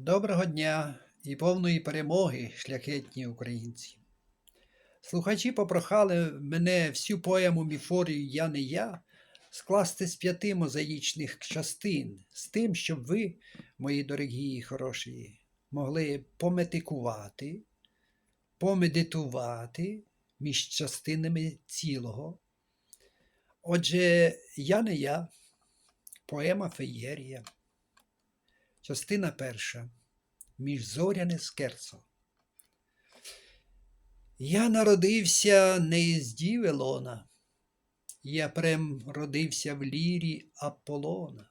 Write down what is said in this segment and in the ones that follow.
Доброго дня і повної перемоги, шляхетні українці. Слухачі попрохали мене всю поему міфорію Я не я скласти з п'яти мозаїчних частин, з тим, щоб ви, мої дорогі і хороші, могли пометикувати, помедитувати між частинами цілого. Отже, я не я, поема Феєрія. Частина перша. Міжзоряне скерцо. Я народився не із діви лона, я прем родився в лірі Аполлона.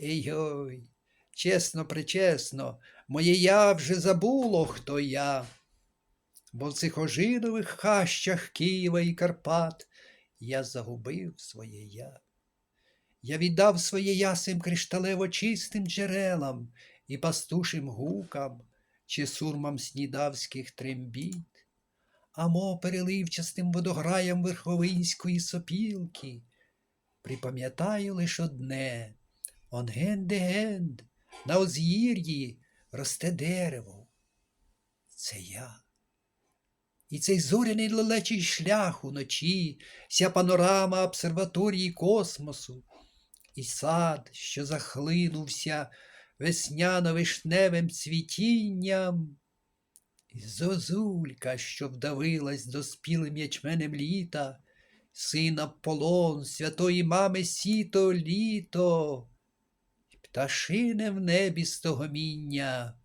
Ей-ой, чесно причесно, моє я вже забуло, хто я, бо в цих ожинових хащах Києва і Карпат я загубив своє я. Я віддав своє ясим кришталево чистим джерелам і пастушим гукам чи сурмам снідавських трембіт, а мо переливчастим водограям верховинської сопілки. Припам'ятаю лиш одне онгенд-генд, на озгір'ї росте дерево. Це я. І цей зоряний лелечий шлях уночі, вся панорама обсерваторії космосу, і сад, що захлинувся весняно-вишневим цвітінням, і зозулька, що вдавилась доспілим ячменем літа, син Аполлон, святої мами сіто літо, і пташине в небі стогоміння,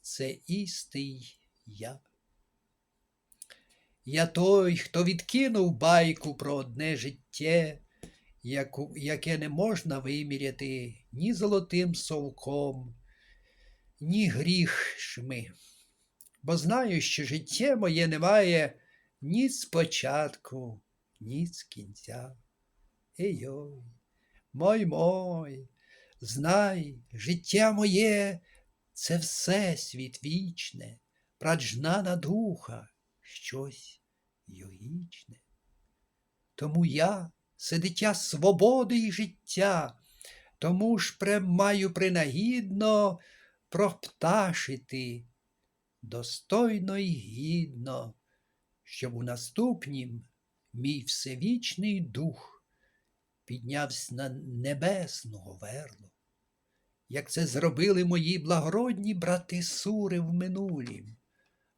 це істий я. Я той, хто відкинув байку про одне життя, яке не можна виміряти ні золотим совком, ні грішми. Бо знаю, що життя моє не має ні спочатку, ні з кінця. Ей-ой, мой мой, знай, життя моє це все світ вічне, праджнана духа, щось йогічне. Тому я це дитя свободи і життя, тому ж пре маю принагідно пропташити достойно й гідно, щоб у наступнім мій всевічний дух піднявся на небесного верло, як це зробили мої благородні брати сури в минулім,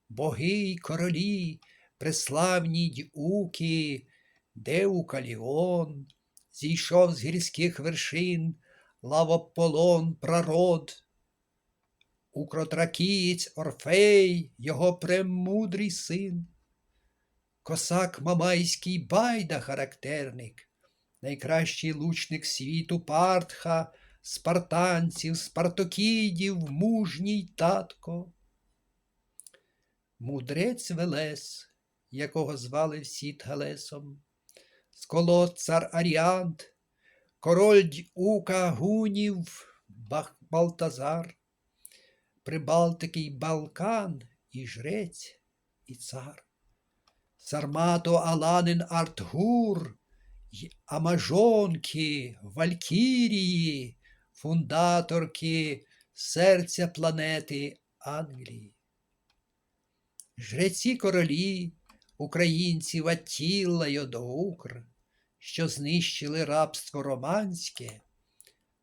боги й королі, преславні дюки, Деукаліон, зійшов з гірських вершин, лавополон прарод, Укротракієць Орфей, його премудрий син, Косак Мамайський байда характерник, найкращий лучник світу Партха, спартанців, спартокідів, мужній татко. Мудрець Велес, якого звали всі Тгалесом, Сколот цар Аріант, король Дюка Гунів, Бах Балтазар, Прибалтикий Балкан і жрець, і цар, Сармато Аланин Артгур, й Амажонки, Валькірії, фундаторки серця планети Англії. Жреці королі, українців Аттіла й що знищили рабство романське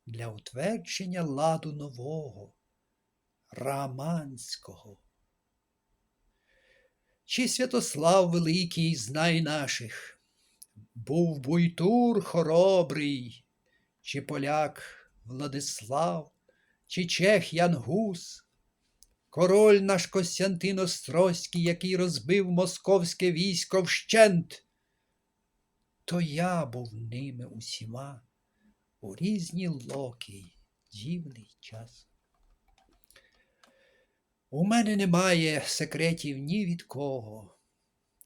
для утвердження ладу нового, раманського. Чи Святослав Великий знай наших, був буйтур хоробрий, чи поляк Владислав, чи чех Янгус, король наш Костянтин Острозький, який розбив московське військо вщент, то я був ними усіма у різні локи дівний час. У мене немає секретів ні від кого,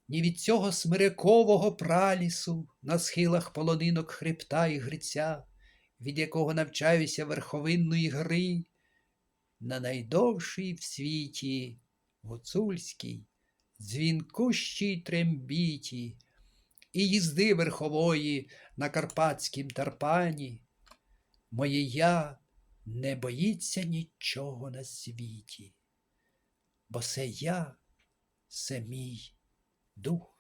ні від цього смирикового пралісу на схилах полонинок хребта і гриця, від якого навчаюся верховинної гри, на найдовшій в світі гуцульській, дзвінкущій трембіті, і їзди верхової на карпатськім тарпані, моє я не боїться нічого на світі, бо це я, це мій дух.